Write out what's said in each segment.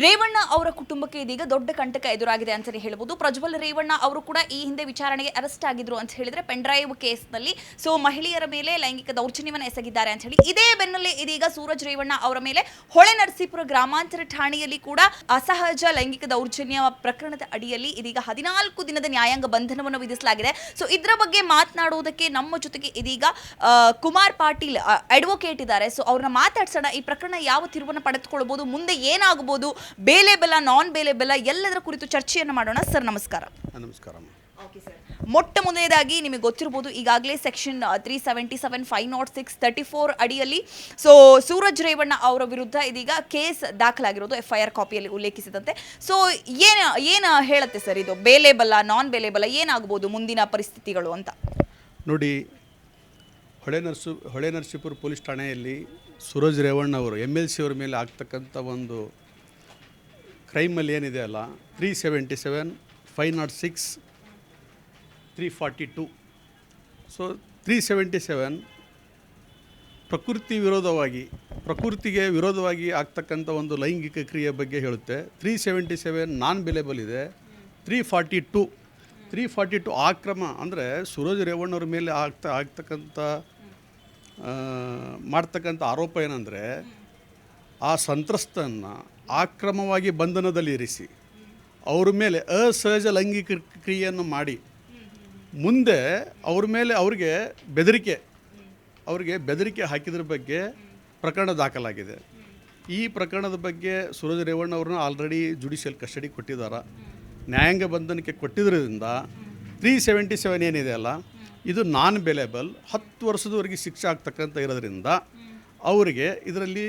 ರೇವಣ್ಣ ಅವರ ಕುಟುಂಬಕ್ಕೆ ಇದೀಗ ದೊಡ್ಡ ಕಂಟಕ ಎದುರಾಗಿದೆ ಅಂತಾನೆ ಹೇಳ್ಬೋದು. ಪ್ರಜ್ವಲ್ ರೇವಣ್ಣ ಅವರು ಕೂಡ ಈ ಹಿಂದೆ ವಿಚಾರಣೆಗೆ ಅರೆಸ್ಟ್ ಆಗಿದ್ರು ಅಂತ ಹೇಳಿದ್ರೆ ಪೆಂಡ್ರೈವ್ ಕೇಸ್ನಲ್ಲಿ. ಸೊ ಮಹಿಳೆಯರ ಮೇಲೆ ಲೈಂಗಿಕ ದೌರ್ಜನ್ಯವನ್ನು ಎಸಗಿದ್ದಾರೆ ಅಂತ ಹೇಳಿ ಇದೇ ಬೆನ್ನಲ್ಲೇ ಇದೀಗ ಸೂರಜ್ ರೇವಣ್ಣ ಅವರ ಮೇಲೆ ಹೊಳೆ ನರಸೀಪುರ ಗ್ರಾಮಾಂತರ ಠಾಣೆಯಲ್ಲಿ ಕೂಡ ಅಸಹಜ ಲೈಂಗಿಕ ದೌರ್ಜನ್ಯ ಪ್ರಕರಣದ ಅಡಿಯಲ್ಲಿ ಇದೀಗ ಹದಿನಾಲ್ಕು ದಿನದ ನ್ಯಾಯಾಂಗ ಬಂಧನವನ್ನು ವಿಧಿಸಲಾಗಿದೆ. ಸೊ ಇದರ ಬಗ್ಗೆ ಮಾತನಾಡುವುದಕ್ಕೆ ನಮ್ಮ ಜೊತೆಗೆ ಇದೀಗ ಕುಮಾರ್ ಪಾಟೀಲ್ ಅಡ್ವೊಕೇಟ್ ಇದ್ದಾರೆ. ಸೊ ಅವ್ರನ್ನ ಮಾತಾಡ್ಸೋಣ. ಈ ಪ್ರಕರಣ ಯಾವ ತಿರುವನ್ನು ಪಡೆದುಕೊಳ್ಬಹುದು ಮುಂದೆ ಏನಾಗಬಹುದು ಬೇಲೆ ಬೆಲ್ಲ ನಾನ್ ಬೇಲೆ ಬೆಲ್ಲ ಎಲ್ಲದರ ಕುರಿತು ಚರ್ಚೆಯನ್ನು ಮಾಡೋಣ. ಸರ್ ನಮಸ್ಕಾರ. ನಮಸ್ಕಾರ. ಮೊಟ್ಟ ಮೊದಲನೇದಾಗಿ ನಿಮಗೆ ಗೊತ್ತಿರ್ಬೋದು ಈಗಾಗಲೇ section three seventy seven five nought six thirty four ಅಡಿಯಲ್ಲಿ ಸೊ ಸೂರಜ್ ರೇವಣ್ಣ ಅವರ ವಿರುದ್ಧ ಇದೀಗ ಕೇಸ್ ದಾಖಲಾಗಿರೋದು ಎಫ್ ಐ ಆರ್ ಕಾಪಿಯಲ್ಲಿ ಉಲ್ಲೇಖಿಸಿದಂತೆ. ಸೊ ಏನು ಏನು ಹೇಳುತ್ತೆ ಸರ್ ಇದು? ಬೇಲೆಬಲ್ಲ ನಾನ್ ಬೇಲೆಬಲ್ಲ ಏನಾಗ್ಬೋದು ಮುಂದಿನ ಪರಿಸ್ಥಿತಿಗಳು ಅಂತ? ನೋಡಿ ಹೊಳೆ ನರಸು ಹೊಳೆ ನರಸೀಪುರ ಪೊಲೀಸ್ ಠಾಣೆಯಲ್ಲಿ ಸೂರಜ್ ರೇವಣ್ಣ ಅವರು ಎಂ ಎಲ್ ಸಿ ಅವರ ಮೇಲೆ ಆಗ್ತಕ್ಕಂಥ ಒಂದು ಕ್ರೈಮಲ್ಲಿ ಏನಿದೆ ಅಲ್ಲ three seventy seven five nought six three forty two so three seventy seven ಪ್ರಕೃತಿ ವಿರೋಧವಾಗಿ, ಪ್ರಕೃತಿಗೆ ವಿರೋಧವಾಗಿ ಆಗ್ತಕ್ಕಂಥ ಒಂದು ಲೈಂಗಿಕ ಕ್ರಿಯೆ ಬಗ್ಗೆ ಹೇಳುತ್ತೆ. Three seventy seven non bailable ಇದೆ. Three forty two three forty two ಆಕ್ರಮ ಅಂದರೆ ಸುರೋಜ್ ರೇವಣ್ಣವ್ರ ಮೇಲೆ ಆಗ್ತಾ, ಆಗ್ತಕ್ಕಂಥ ಮಾಡ್ತಕ್ಕಂಥ ಆರೋಪ ಏನಂದರೆ ಆ ಸಂತ್ರಸ್ತನ್ನು ಆಕ್ರಮವಾಗಿ ಬಂಧನದಲ್ಲಿ ಇರಿಸಿ, ಅವ್ರ ಮೇಲೆ ಅಸಹಜ ಲೈಂಗಿಕ ಕ್ರಿಯೆಯನ್ನು ಮಾಡಿ, ಮುಂದೆ ಅವ್ರ ಮೇಲೆ ಅವ್ರಿಗೆ ಬೆದರಿಕೆ ಅವ್ರಿಗೆ ಬೆದರಿಕೆ ಹಾಕಿದ್ರ ಬಗ್ಗೆ ಪ್ರಕರಣ ದಾಖಲಾಗಿದೆ. ಈ ಪ್ರಕರಣದ ಬಗ್ಗೆ ಸೂರಜ್ ರೇವಣ್ಣ ಅವ್ರನ್ನ ಆಲ್ರೆಡಿ ಜುಡಿಷಿಯಲ್ ಕಸ್ಟಡಿ ಕೊಟ್ಟಿದ್ದಾರೆ ನ್ಯಾಯಾಂಗ ಬಂಧನಕ್ಕೆ ಕೊಟ್ಟಿದ್ದರಿಂದ ತ್ರೀ ಸೆವೆಂಟಿ ಸೆವೆನ್ ಏನಿದೆ ಅಲ್ಲ, ಇದು ನಾನ್ ಬೆಲೆಬಲ್ ಹತ್ತು ವರ್ಷದವರೆಗೆ ಶಿಕ್ಷೆ ಆಗ್ತಕ್ಕಂಥ ಇರೋದ್ರಿಂದ ಅವರಿಗೆ ಇದರಲ್ಲಿ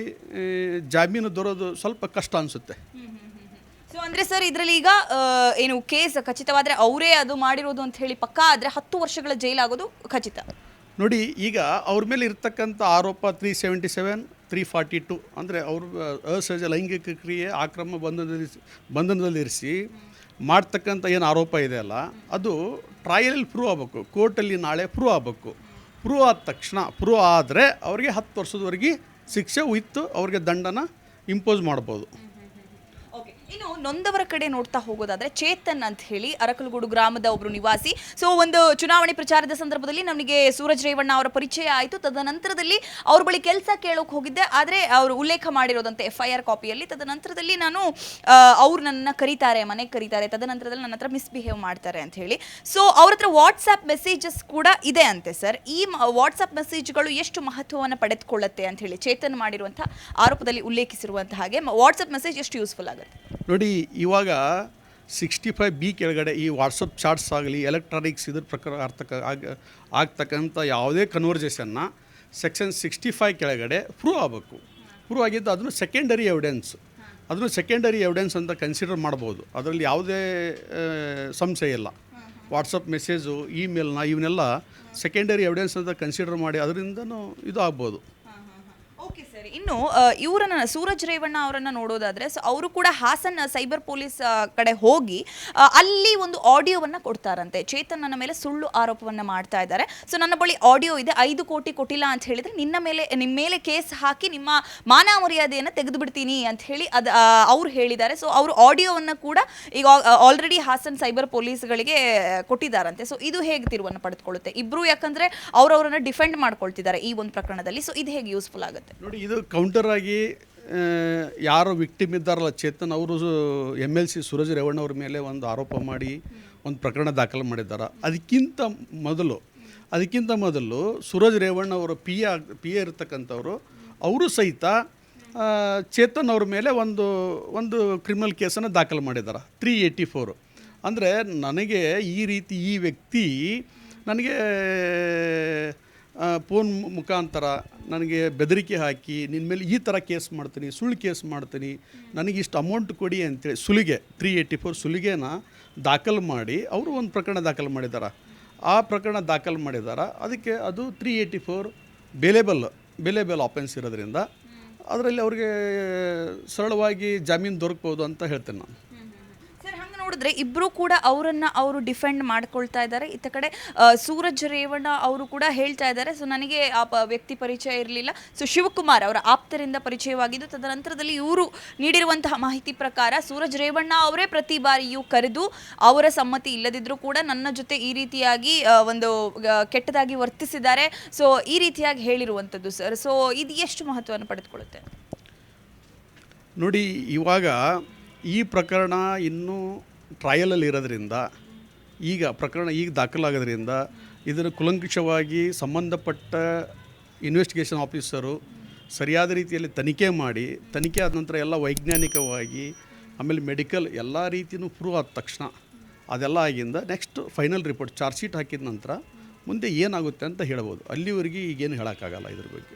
ಜಾಮೀನು ದೊರೋದು ಸ್ವಲ್ಪ ಕಷ್ಟ ಅನಿಸುತ್ತೆ. ಸೊ ಅಂದ್ರೆ ಸರ್ ಇದರಲ್ಲಿ ಈಗ ಏನು ಕೇಸ್ ಖಚಿತವಾದ್ರೆ ಅವರೇ ಅದು ಮಾಡಿರೋದು ಅಂತ ಹೇಳಿ ಪಕ್ಕಾ ಆದ್ರೆ ಹತ್ತು ವರ್ಷಗಳ ಜೈಲಾಗೋದು ಖಚಿತ. ನೋಡಿ ಈಗ ಅವ್ರ ಮೇಲೆ ಇರ್ತಕ್ಕಂಥ ಆರೋಪ three seventy seven three forty two ಅಂದರೆ ಅವರು ಅಸಹಜ ಲೈಂಗಿಕ ಕ್ರಿಯೆ ಆಕ್ರಮ ಬಂಧನದಲ್ಲಿ ಬಂಧನದಲ್ಲಿರಿಸಿ ಮಾಡ್ತಕ್ಕಂಥ ಏನು ಆರೋಪ ಇದೆ ಅಲ್ಲ ಅದು ಟ್ರಯಲ್ ಪ್ರೂವ್ ಆಗಬೇಕು ಕೋರ್ಟಲ್ಲಿ ನಾಳೆ ಪ್ರೂವ್ ಆಗಬೇಕು. ಪ್ರೂವ್ ಆದ ತಕ್ಷಣ ಪ್ರೂವ್ ಆದರೆ ಅವರಿಗೆ ಹತ್ತು ವರ್ಷದವರೆಗೆ ಶಿಕ್ಷೆ ವಿತ್ ಅವ್ರಿಗೆ ದಂಡನ ಇಂಪೋಸ್ ಮಾಡ್ಬೋದು. ಇನ್ನು ನೊಂದವರ ಕಡೆ ನೋಡ್ತಾ ಹೋಗೋದಾದ್ರೆ ಚೇತನ್ ಅಂತ ಹೇಳಿ ಅರಕಲಗೂಡು ಗ್ರಾಮದ ಒಬ್ರು ನಿವಾಸಿ. ಸೊ ಒಂದು ಚುನಾವಣೆ ಪ್ರಚಾರದ ಸಂದರ್ಭದಲ್ಲಿ ನಮಗೆ ಸೂರಜ್ ರೇವಣ್ಣ ಅವರ ಪರಿಚಯ ಆಯಿತು. ತದನಂತರದಲ್ಲಿ ಅವ್ರ ಬಳಿ ಕೆಲಸ ಕೇಳೋಕೆ ಹೋಗಿದ್ದೆ. ಆದರೆ ಅವರು ಉಲ್ಲೇಖ ಮಾಡಿರೋದಂತೆ ಎಫ್ ಐ ಆರ್ ಕಾಪಿಯಲ್ಲಿ ತದನಂತರದಲ್ಲಿ ನಾನು ಅವ್ರು ನನ್ನ ಕರೀತಾರೆ, ಮನೆಗೆ ಕರೀತಾರೆ. ತದನಂತರದಲ್ಲಿ ನನ್ನ ಹತ್ರ ಮಿಸ್ಬಿಹೇವ್ ಮಾಡ್ತಾರೆ ಅಂತ ಹೇಳಿ. ಸೊ ಅವ್ರ ಹತ್ರ ವಾಟ್ಸಪ್ ಮೆಸೇಜಸ್ ಕೂಡ ಇದೆ ಅಂತೆ ಸರ್. ಈ ವಾಟ್ಸಪ್ ಮೆಸೇಜ್ಗಳು ಎಷ್ಟು ಮಹತ್ವವನ್ನು ಪಡೆದುಕೊಳ್ಳುತ್ತೆ ಅಂತ ಹೇಳಿ ಚೇತನ್ ಮಾಡಿರುವಂಥ ಆರೋಪದಲ್ಲಿ ಉಲ್ಲೇಖಿಸಿರುವಂತಹ ಹಾಗೆ ವಾಟ್ಸಪ್ ಮೆಸೇಜ್ ಎಷ್ಟು ಯೂಸ್ಫುಲ್ ಆಗುತ್ತೆ? ನೋಡಿ, ಇವಾಗ ಸಿಕ್ಸ್ಟಿ ಫೈವ್ ಬಿ ಕೆಳಗಡೆ ಈ ವಾಟ್ಸಪ್ ಚಾಟ್ಸ್ ಆಗಲಿ ಎಲೆಕ್ಟ್ರಾನಿಕ್ಸ್ ಇದ್ರ ಪ್ರಕಾರ ಆಗ್ತಕ್ಕ ಆಗ, ಆಗ್ತಕ್ಕಂಥ ಯಾವುದೇ ಕನ್ವರ್ಜೇಷನ್ನ ಸೆಕ್ಷನ್ ಸಿಕ್ಸ್ಟಿ ಫೈವ್ ಕೆಳಗಡೆ ಪ್ರೂವ್ ಆಗಬೇಕು. ಪ್ರೂವ್ ಆಗಿದ್ದು ಅದನ್ನು ಸೆಕೆಂಡರಿ ಎವಿಡೆನ್ಸ್ ಅದನ್ನು ಸೆಕೆಂಡರಿ ಎವಿಡೆನ್ಸ್ ಅಂತ ಕನ್ಸಿಡರ್ ಮಾಡ್ಬೋದು. ಅದರಲ್ಲಿ ಯಾವುದೇ ಸಂಶಯ ಇಲ್ಲ. ವಾಟ್ಸಪ್ ಮೆಸೇಜು ಇಮೇಲ್ನ ಇವನ್ನೆಲ್ಲ ಸೆಕೆಂಡರಿ ಎವಿಡೆನ್ಸ್ ಅಂತ ಕನ್ಸಿಡರ್ ಮಾಡಿ ಅದರಿಂದನೂ ಇದು ಆಗ್ಬೋದು. ಓಕೆ ಸರ್ ಇನ್ನು ಇವರನ್ನ, ಸೂರಜ್ ರೇವಣ್ಣ ಅವರನ್ನ ನೋಡೋದಾದ್ರೆ, ಸೊ, ಅವರು ಕೂಡ ಹಾಸನ್ ಸೈಬರ್ ಪೊಲೀಸ್ ಕಡೆ ಹೋಗಿ ಅಲ್ಲಿ ಒಂದು ಆಡಿಯೋವನ್ನ ಕೊಡ್ತಾರಂತೆ. ಚೇತನ್ ಮೇಲೆ ಸುಳ್ಳು ಆರೋಪವನ್ನ ಮಾಡ್ತಾ ಇದ್ದಾರೆ. ಸೊ, ನನ್ನ ಬಳಿ ಆಡಿಯೋ ಇದೆ. ಐದು ಕೋಟಿ ಕೊಟ್ಟಿಲ್ಲ ಅಂತ ಹೇಳಿದ್ರೆ, ನಿನ್ನ ಮೇಲೆ ನಿಮ್ಮ ಮೇಲೆ ಕೇಸ್ ಹಾಕಿ ನಿಮ್ಮ ಮಾನ ಮರ್ಯಾದೆಯನ್ನು ತೆಗೆದು ಬಿಡ್ತೀನಿ ಅಂತ ಹೇಳಿ ಅದು ಅವ್ರು ಹೇಳಿದ್ದಾರೆ. ಸೊ, ಅವರು ಆಡಿಯೋವನ್ನ ಕೂಡ ಈಗ ಆಲ್ರೆಡಿ ಹಾಸನ್ ಸೈಬರ್ ಪೊಲೀಸ್ಗಳಿಗೆ ಕೊಟ್ಟಿದ್ದಾರಂತೆ. ಸೊ, ಇದು ಹೇಗೆ ತಿರುವನ್ನು ಪಡೆದುಕೊಳ್ಳುತ್ತೆ? ಇಬ್ರು ಯಾಕಂದ್ರೆ ಅವ್ರವ್ರನ್ನ ಡಿಫೆಂಡ್ ಮಾಡ್ಕೊಳ್ತಿದ್ದಾರೆ ಈ ಒಂದು ಪ್ರಕರಣದಲ್ಲಿ. ಸೊ, ಇದು ಹೇಗೆ ಯೂಸ್ಫುಲ್ ಆಗುತ್ತೆ? ನೋಡಿ ಕೌಂಟರ್ ಆಗಿ ಯಾರು ವಿಕ್ಟಿಮ್ ಇದ್ದಾರಲ್ಲ, ಚೇತನ್ ಅವರು M L C Suraj Revanna ಅವ್ರ ಮೇಲೆ ಒಂದು ಆರೋಪ ಮಾಡಿ, ಒಂದು ಪ್ರಕರಣ ದಾಖಲು ಮಾಡಿದ್ದಾರೆ. ಅದಕ್ಕಿಂತ ಮೊದಲು ಅದಕ್ಕಿಂತ ಮೊದಲು ಸೂರಜ್ ರೇವಣ್ಣ ಅವರು ಪಿ ಎ ಪಿ ಎ ಇರ್ತಕ್ಕಂಥವ್ರು, ಅವರು ಸಹಿತ ಚೇತನ್ ಅವ್ರ ಮೇಲೆ ಒಂದು ಒಂದು ಕ್ರಿಮಿನಲ್ ಕೇಸನ್ನು ದಾಖಲು ಮಾಡಿದ್ದಾರೆ. ತ್ರೀ ಏಯ್ಟಿ ಫೋರು ಅಂದರೆ ನನಗೆ ಈ ರೀತಿ ಈ ವ್ಯಕ್ತಿ, ನನಗೆ ಫೋನ್ ಮುಖಾಂತರ ನನಗೆ ಬೆದರಿಕೆ ಹಾಕಿ ನಿನ್ನ ಮೇಲೆ ಈ ಥರ ಕೇಸ್ ಮಾಡ್ತೀನಿ ಸುಳ್ಳು ಕೇಸ್ ಮಾಡ್ತೀನಿ ನನಗೆ ಇಷ್ಟು ಅಮೌಂಟ್ ಕೊಡಿ ಅಂತೇಳಿ ಸುಲಿಗೆ ತ್ರೀ ಏಯ್ಟಿ ಫೋರ್ ಸುಲಿಗೆನ ದಾಖಲು ಮಾಡಿ ಅವರು ಒಂದು ಪ್ರಕರಣ ದಾಖಲು ಮಾಡಿದ್ದಾರೆ ಆ ಪ್ರಕರಣ ದಾಖಲು ಮಾಡಿದ್ದಾರೆ ಅದಕ್ಕೆ ಅದು three eighty four bailable bailable offence ಇರೋದ್ರಿಂದ ಅದರಲ್ಲಿ ಅವ್ರಿಗೆ ಸರಳವಾಗಿ ಜಾಮೀನು ದೊರಕ್ಬೋದು ಅಂತ ಹೇಳ್ತೇನೆ ನಾನು. ನೋಡಿದ್ರೆ ಇಬ್ರು ಕೂಡ ಅವರನ್ನ ಅವರು ಡಿಫೆಂಡ್ ಮಾಡ್ಕೊಳ್ತಾ ಇದ್ದಾರೆ. ಇತ್ತ ಕಡೆ ಸೂರಜ್ ರೇವಣ್ಣ ಅವರು ಕೂಡ ಹೇಳ್ತಾ ಇದ್ದಾರೆ. ಸೊ ನನಗೆ ಆ ವ್ಯಕ್ತಿ ಪರಿಚಯ ಇರಲಿಲ್ಲ. ಸೊ ಶಿವಕುಮಾರ್ ಅವರ ಆಪ್ತರಿಂದ ಪರಿಚಯವಾಗಿದ್ದು, ತದನಂತರದಲ್ಲಿ ಇವರು ನೀಡಿರುವಂತಹ ಮಾಹಿತಿ ಪ್ರಕಾರ ಸೂರಜ್ ರೇವಣ್ಣ ಅವರೇ ಪ್ರತಿ ಬಾರಿಯೂ ಕರೆದು ಅವರ ಸಮ್ಮತಿ ಇಲ್ಲದಿದ್ದರೂ ಕೂಡ ನನ್ನ ಜೊತೆ ಈ ರೀತಿಯಾಗಿ ಒಂದು ಕೆಟ್ಟದಾಗಿ ವರ್ತಿಸಿದ್ದಾರೆ. ಸೊ ಈ ರೀತಿಯಾಗಿ ಹೇಳಿರುವಂಥದ್ದು ಸರ್ ಸೊ ಇದು ಎಷ್ಟು ಮಹತ್ವವನ್ನು ಪಡೆದುಕೊಳ್ಳುತ್ತೆ? ನೋಡಿ, ಇವಾಗ ಈ ಪ್ರಕರಣ ಇನ್ನೂ ಟ್ರಯಲಲ್ಲಿ ಇರೋದ್ರಿಂದ ಈಗ ಪ್ರಕರಣ ಈಗ ದಾಖಲಾಗೋದ್ರಿಂದ ಇದನ್ನು ಕುಲಂಕುಷವಾಗಿ ಸಂಬಂಧಪಟ್ಟ ಇನ್ವೆಸ್ಟಿಗೇಷನ್ ಆಫೀಸರು ಸರಿಯಾದ ರೀತಿಯಲ್ಲಿ ತನಿಖೆ ಮಾಡಿ, ತನಿಖೆ ಆದ ನಂತರ ಎಲ್ಲ ವೈಜ್ಞಾನಿಕವಾಗಿ, ಆಮೇಲೆ ಮೆಡಿಕಲ್ ಎಲ್ಲ ರೀತಿಯೂ ಪ್ರೂವ್ ಆದ ತಕ್ಷಣ ಅದೆಲ್ಲ ಆಗಿಂದ next final report charge sheet ಹಾಕಿದ ನಂತರ ಮುಂದೆ ಏನಾಗುತ್ತೆ ಅಂತ ಹೇಳ್ಬೋದು. ಅಲ್ಲಿವರೆಗೆ ಈಗೇನು ಹೇಳೋಕ್ಕಾಗಲ್ಲ ಇದ್ರ ಬಗ್ಗೆ.